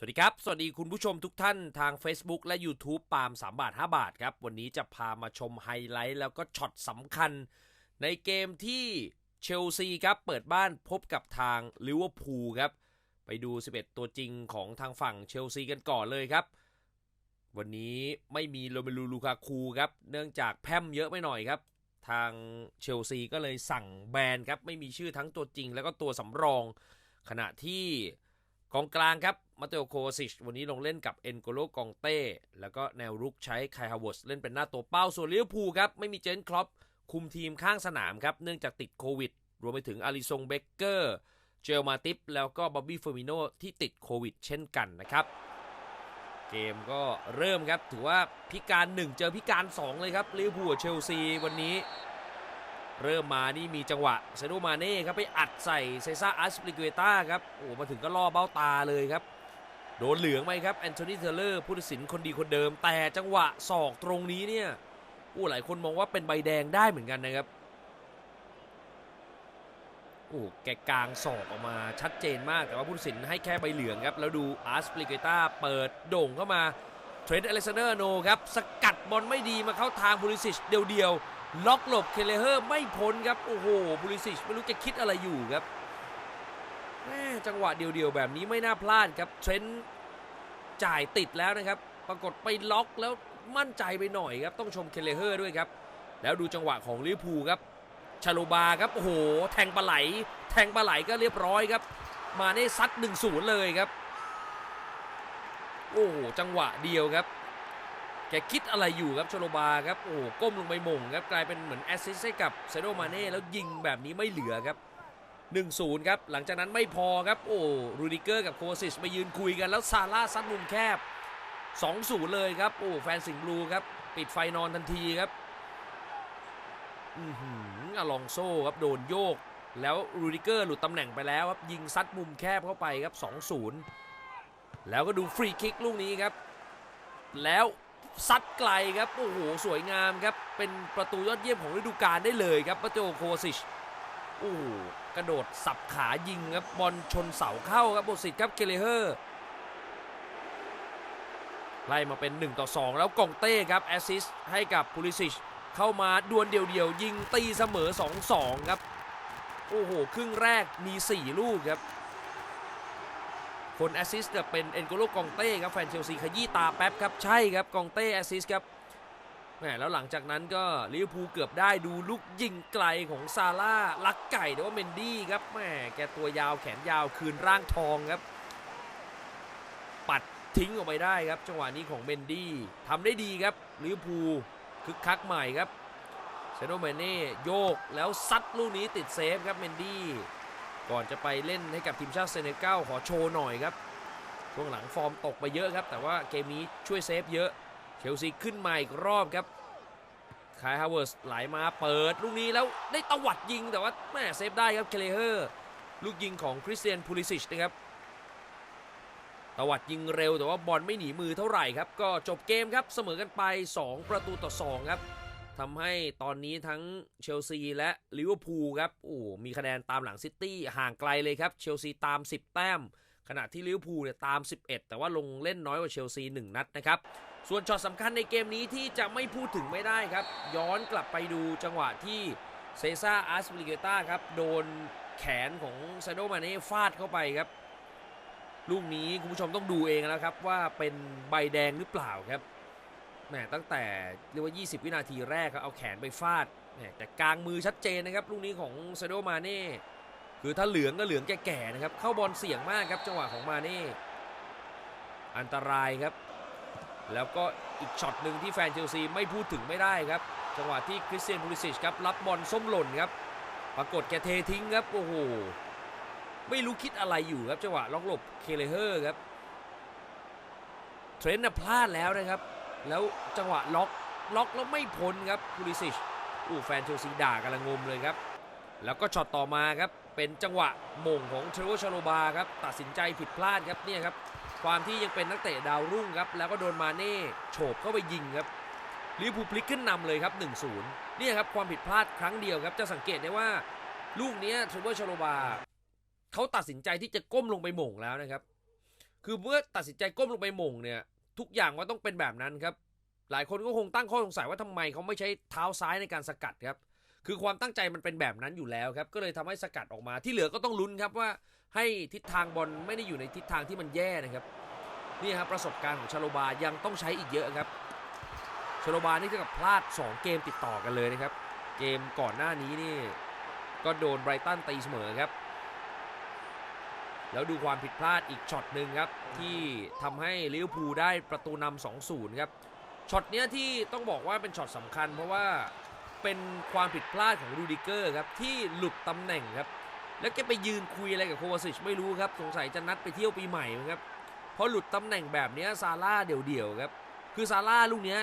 สวัสดีครับ สวัสดีคุณผู้ชมทุกท่านทาง Facebook และ YouTube ปาล์ม3บาท 5 บาทครับ วันนี้จะพามาชมไฮไลท์แล้วก็ช็อตสำคัญ ในเกมที่เชลซีครับ เปิดบ้านพบกับทางลิเวอร์พูลครับ ไปดู 11 ตัวจริงของทางฝั่งเชลซีกันก่อนเลยครับ วันนี้ไม่มีโรเมลูลูคาคูครับ เนื่องจากแพมเยอะไม่หน่อยครับ ทางเชลซีก็เลยสั่งแบนครับไม่มีชื่อทั้งตัวจริง แล้วก็ตัวสำรอง ขณะที่ กองกลางครับมาเตโอโคซิชวันนี้ลงเล่นกับเอ็นโกโลกองเต้ แล้วก็แนวรุกใช้ไคฮาวเวิร์สเล่นเป็นหน้าตัวเป้าส่วนลิเวภูครับ ไม่มีเจนครอปคุมทีมข้างสนามครับ เนื่องจากติดโควิด รวมไปถึงอาริซงเบเกอร์เจลมาติฟแล้วก็บ๊อบบี้เฟอร์มิโนที่ติดโควิด เช่นกันนะครับ เกมก็เริ่มครับ ถือว่าพิการ 1 เจอพิการ 2 เลยครับลิเวอร์พูลกับเชลซีวันนี้ เริ่มมานี่มีจังหวะเซโดมาเน่ครับไปอัดใส่เซซ่าอัสปลิเกเตาครับโอ้มาถึงก็ล่อเบ้าตาเลยครับ โดนเหลืองไหมครับแอนโทนีเทเลอร์ผู้ตัดสินคนดีคนเดิม แต่จังหวะศอกตรงนี้เนี่ยโอ้หลายคนมองว่าเป็นใบแดงได้เหมือนกันนะครับโอ้แกกลางศอกออกมาชัดเจนมากแต่ว่าผู้ตัดสินให้แค่ใบเหลืองครับ แล้วดูอาร์สปลิเกตาเปิดโด่งเข้ามาเทรนต์อเลซานเดอร์โนครับ สกัดบอลไม่ดีมาเข้าทางบูริสิชเดียวๆ ล็อกหลบเคเลเฮอร์ไม่พ้นครับ โอ้โหบูริสิชไม่รู้จะคิดอะไรอยู่ครับแม่จังหวะเดียวๆ แบบนี้ไม่น่าพลาดครับเทรนต์จ่ายติดแล้วนะครับ ปรากฏไปล็อกแล้วมั่นใจไปหน่อยครับ ต้องชมเคเลเฮอร์ด้วยครับ แล้วดูจังหวะของลิเวอร์พูลครับชาโลบาครับ โอ้โห แทงปลาไหล แทงปลาไหลก็เรียบร้อยครับ มาเน่ซัด1นศูนย์เลยครับ โอ้โห จังหวะเดียวครับ แกคิดอะไรอยู่ครับชโลบาครับ โอ้โก้มลงไปมงครับ กลายเป็นเหมือนแอสซิสต์ให้กับเซโดมาเน่แล้วยิงแบบนี้ไม่เหลือครับ 1-0 ครับ หลังจากนั้นไม่พอครับ โอ้รูดิเกอร์กับโคซิชมายืนคุยกันแล้วซาร่าซัดมุมแคบ 2-0 เลยครับ โอ้แฟนสิงห์บลูครับ ปิดไฟนอนทันทีครับอือหืออลองโซ่ครับโดนโยก แล้วรูดิเกอร์หลุดตำแหน่งไปแล้วครับยิงซัดมุมแคบเข้าไปครับ 2-0 แล้วก็ดูฟรีคิกลูกนี้ครับ แล้ว ซัดไกลครับโอ้โหสวยงามครับ เป็นประตูยอดเยี่ยมของฤดูกาลได้เลยครับปาโจโคซิชโอ้โหกระโดดสับขายิงครับบอลชนเสาเข้าครับโบสิทธิ์ครับเคเลเฮอร์ไล่มาเป็น 1 ต่อ 2 แล้วกองเต้ครับแอสซิสต์ให้กับพูลิซิชเข้ามาดวลเดี่ยวๆ ยิงตีเสมอ 2-2 ครับ โอ้โห ครึ่งแรกมี 4 ลูกครับ คนแอสซิสต์เป็นเอ็นโกโลกองเต้ครับแฟนเชลซีขยี้ตาแป๊บครับใช่ครับกองเต้แอสซิสต์ครับแหมแล้วหลังจากนั้นก็ลิเวอร์พูลเกือบได้ดูลูกยิงไกลของซาร่าลักไก่แต่ว่าเมนดี้ครับแหมแกตัวยาวแขนยาวคืนร่างทองครับ ปัดทิ้งออกไปได้ครับจังหวะนี้ของเมนดี้ทำได้ดีครับลิเวอร์พูลคึกคักใหม่ครับเซโดเมเน่โยกแล้วซัดลูกนี้ติดเซฟครับเมนดี้ ก่อนจะไปเล่นให้กับทีมชาติเซเนกัลขอโชว์หน่อยครับช่วงหลังฟอร์มตกไปเยอะครับ แต่ว่าเกมนี้ช่วยเซฟเยอะเชลซีขึ้นมาอีกรอบครับคายฮาวเวิร์สไหลมาเปิดลูกนี้แล้วได้ตวัดยิงแต่ว่าแม่เซฟได้ครับเคเลเฮอร์ลูกยิงของคริสเตียนพูลิซิชนะครับตวัดยิงเร็วแต่ว่าบอลไม่หนีมือเท่าไหร่ครับ ก็จบเกมครับเสมอกันไป 2 ประตูต่อ 2 ครับ ทำให้ตอนนี้ทั้งเชลซีและลิเวอร์พูลครับโอ้มีคะแนนตามหลังซิตี้ห่างไกลเลยครับ เชลซีตาม 10 แต้ม ขณะที่ลิเวอร์พูลเนี่ยตาม 11 แต่ว่าลงเล่นน้อยกว่าเชลซี 1 นัดนะครับ ส่วนช็อตสำคัญในเกมนี้ที่จะไม่พูดถึงไม่ได้ครับ ย้อนกลับไปดูจังหวะที่เซซ่าอาร์สปลิเกต้าครับ โดนแขนของซาโดมาเน่ฟาดเข้าไปครับ ลูกนี้คุณผู้ชมต้องดูเองแล้วครับว่าเป็นใบแดงหรือเปล่าครับ แหมตั้งแต่เรียกว่า 20 วินาทีแรกครับเอาแขนไปฟาดแหมแต่กลางมือชัดเจนนะครับลูกนี้ของซาโดมาเน่คือถ้าเหลืองก็เหลืองแก่ๆนะครับเข้าบอลเสี่ยงมากครับจังหวะของมาเน่อันตรายครับ แล้วก็อีกช็อตหนึ่งที่แฟนเชลซีไม่พูดถึงไม่ได้ครับ จังหวะที่คริสเตียนพูลิซิชครับรับบอลส้มหล่นครับปรากฏแกเททิ้งครับโอ้โหไม่รู้คิดอะไรอยู่ครับจังหวะล็อกหลบเคเลเฮอร์ครับเทรนต์น่ะพลาดแล้วนะครับ แล้วจังหวะล็อกล็อกแล้วไม่พ้นครับพูลิซิชอู้แฟนเชลซีด่ากำลังงมเลยครับ แล้วก็ช็อตต่อมาครับ เป็นจังหวะโมงของเทรเวอร์ชาโลบาครับ ตัดสินใจผิดพลาดครับเนี่ยครับ ความที่ยังเป็นนักเตะดาวรุ่งครับ แล้วก็โดนมาเน่โฉบเข้าไปยิงครับลิเวอร์พูลพลิกขึ้นนำเลยครับ 1-0 เนี่ยครับความผิดพลาดครั้งเดียวครับ จะสังเกตได้ว่า ลูกนี้เทรเวอร์ชาโลบาเขาตัดสินใจที่จะก้มลงไปโหม่งแล้วนะครับ คือเมื่อตัดสินใจก้มลงไปหม่งเนี่ย ทุกอย่างมันต้องเป็นแบบนั้นครับ หลายคนก็คงตั้งข้อสงสัยว่าทำไมเขาไม่ใช้เท้าซ้ายในการสกัดครับ คือความตั้งใจมันเป็นแบบนั้นอยู่แล้วครับ ก็เลยทำให้สกัดออกมา ที่เหลือก็ต้องลุ้นครับว่าให้ทิศทางบอลไม่ได้อยู่ในทิศทางที่มันแย่นะครับ นี่ครับประสบการณ์ของชาโลบายังต้องใช้อีกเยอะครับ ชาโลบานี่เท่ากับพลาด 2 เกมติดต่อกันเลยนะครับ เกมก่อนหน้านี้นี่ก็โดนไบรตันตีเสมอครับ แล้วดูความผิดพลาดอีกช็อตหนึ่งครับ ที่ทำให้ลิเวอร์พูลได้ประตูนำ2-0ครับช็อตเนี้ยที่ต้องบอกว่าเป็นช็อตสำคัญ เพราะว่าเป็นความผิดพลาดของรูดิเกอร์ครับที่หลุดตำแหน่งครับ แล้วแกไปยืนคุยอะไรกับโควาซิชไม่รู้ครับ สงสัยจะนัดไปเที่ยวปีใหม่ครับเพราะหลุดตำแหน่งแบบเนี้ยซาร่าเดี่ยวๆครับคือซาร่าลูกเนี้ย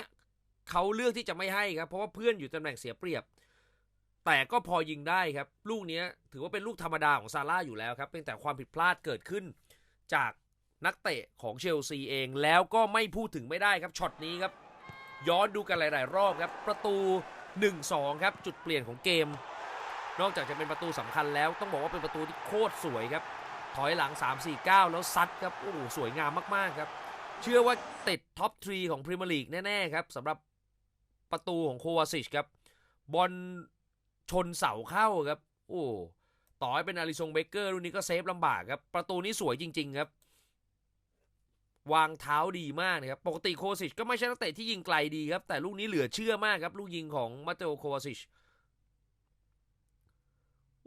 เขาเลือกที่จะไม่ให้ครับเพราะว่าเพื่อนอยู่ตำแหน่งเสียเปรียบ แต่ก็พอยิงได้ครับ ลูกนี้ถือว่าเป็นลูกธรรมดาของซาร่าอยู่แล้วครับเพียงแต่ความผิดพลาดเกิดขึ้น จากนักเตะของเชลซีเองแล้วก็ไม่พูดถึงไม่ได้ครับช็อตนี้ครับ ย้อนดูกันหลาย ๆ รอบครับ ประตู 1-2 ครับ จุดเปลี่ยนของเกม นอกจากจะเป็นประตูสำคัญแล้ว ต้องบอกว่าเป็นประตูที่โคตรสวยครับ ถอยหลัง 3-4-9 แล้วซัดครับโอ้โหสวยงามมาก ๆ ครับ เชื่อว่าติดท็อปทรีของพรีเมียร์ลีกแน่ ๆ ครับสำหรับประตูของโควาซิชครับบอล ชนเสาเข้าครับ โอ้ต่อให้เป็นอาริซงเบเกอร์รุ่นนี้ก็เซฟลำบากครับ ประตูนี้สวยจริง ๆ ครับ วางเท้าดีมากนะครับ ปกติโคซิชก็ไม่ใช่นักเตะที่ยิงไกลดีครับ แต่ลูกนี้เหลือเชื่อมากครับ ลูกยิงของมาเตโอโคซิช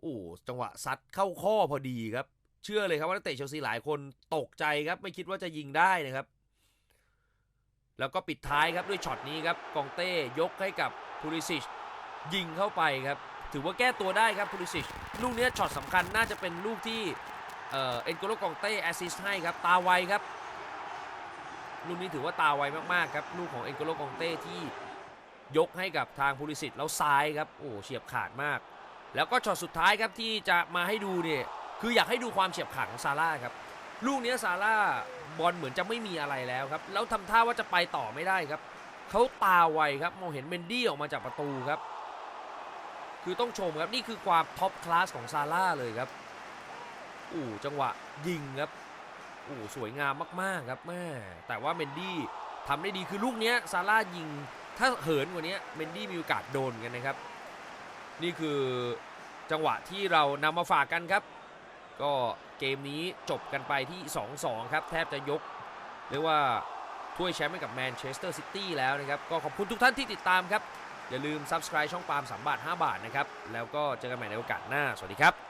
โอ้จังหวะซัดเข้าข้อพอดีครับ เชื่อเลยครับว่านักเตะเชลซีหลายคนตกใจครับ ไม่คิดว่าจะยิงได้นะครับ แล้วก็ปิดท้ายครับด้วยช็อตนี้ครับกองเต้ยกให้กับพูลิซิช ยิงเข้าไปครับ ถือว่าแก้ตัวได้ครับพูลิซิชลูกนี้ช็อตสำคัญน่าจะเป็นลูกที่เอ็นโกโลกองเต้แอสซิสต์ให้ครับ ตาไวครับ ลูกนี้ถือว่าตาไวมากๆครับ ลูกของเอ็นโกโลกองเต้ที่ยกให้กับทางพูลิซิชแล้วซ้ายครับโอ้เฉียบขาดมาก แล้วก็ช็อตสุดท้ายครับที่จะมาให้ดูเนี่ยคืออยากให้ดูความเฉียบขาดของซาร่าครับลูกนี้ซาร่าบอลเหมือนจะไม่มีอะไรแล้วครับ แล้วทำท่าว่าจะไปต่อไม่ได้ครับเขาตาไวครับมองเห็นเมนดี้ออกมาจากประตูครับ คือต้องชมครับนี่คือความท็อปคลาสของซาร่าเลยครับอู้จังหวะยิงครับอู้สวยงามมากๆครับแม่แต่ว่าเมนดี้ทำได้ดีคือลูกเนี้ยซาร่ายิงถ้าเหินกว่านี้เมนดี้มีโอกาสโดนกันนะครับ นี่คือจังหวะที่เรานำมาฝากกันครับ ก็เกมนี้จบกันไปที่ 2-2 ครับ แทบจะยก เรียกว่าถ้วยแชมป์ให้กับแมนเชสเตอร์ซิตี้แล้วนะครับ ก็ขอบคุณทุกท่านที่ติดตามครับ อย่าลืม Subscribe ช่องปาล์ม3บาท 5 บาทนะครับ แล้วก็เจอกันใหม่ในโอกาสหน้า สวัสดีครับ